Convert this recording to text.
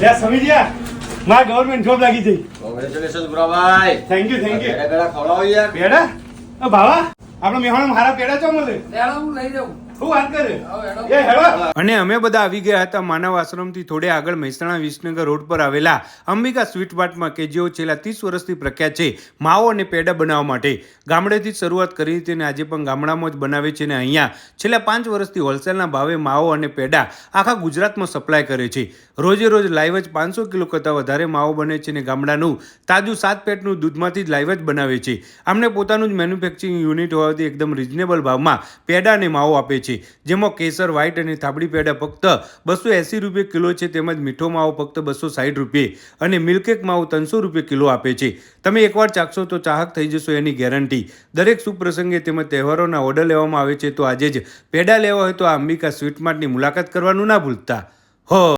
લે સમીજ્યા મા government job લાગી જઈ કોંગ્રેચ્યુલેશન બ્રોભાઈ થેન્ક યુ થેન્ક યુ પેડા ઘરે ખવડાવો યાર. પેડા? બાવા ભાવા આપણો મહેમાન મારા પેડા ચો મળે? પેડા હું લઈ જાઉં. અને અમે બધા આવી ગયા હતા માનવ આશ્રમથી થોડે આગળ મહેસાણા વિસનગર રોડ પર આવેલા અંબિકા સ્વીટ માર્ટમાં કે જેઓ છેલ્લા ત્રીસ વર્ષથી પ્રખ્યાત છે માવો અને પેડા બનાવવા માટે. ગામડેથી જ શરૂઆત કરી હતી અને આજે પણ ગામડામાં જ બનાવે છે અને અહીંયા છેલ્લા પાંચ વર્ષથી હોલસેલના ભાવે માવો અને પેડા આખા ગુજરાતમાં સપ્લાય કરે છે. રોજે રોજ લાઈવ જ પાંચસો કિલો કરતાં વધારે માવો બને છે અને ગામડાનું તાજું સાત પેટનું દૂધમાંથી જ લાઈવ જ બનાવે છે. આમને પોતાનું જ મેન્યુફેક્ચરિંગ યુનિટ હોવાથી એકદમ રિઝનેબલ ભાવમાં પેડા અને માવો આપે છે. જેમાં કેસર વ્હાઇટ અને થાબડી પેડા ફક્ત બસો એંસી રૂપિયા કિલો છે, તેમજ મીઠો માવો ફક્ત બસો સાઠ રૂપિયે અને મિલ્કેક માવો ત્રણસો રૂપિયા કિલો આપે છે. તમે એકવાર ચાખશો તો ચાહક થઈ જશો એની ગેરંટી દરેક શુભ પ્રસંગે તેમજ તહેવારોના ઓર્ડર લેવામાં આવે છે, તો આજે જ પેડા લેવા હોય તો આ અંબિકા સ્વીટ માર્ટની મુલાકાત કરવાનું ના ભૂલતા. હો!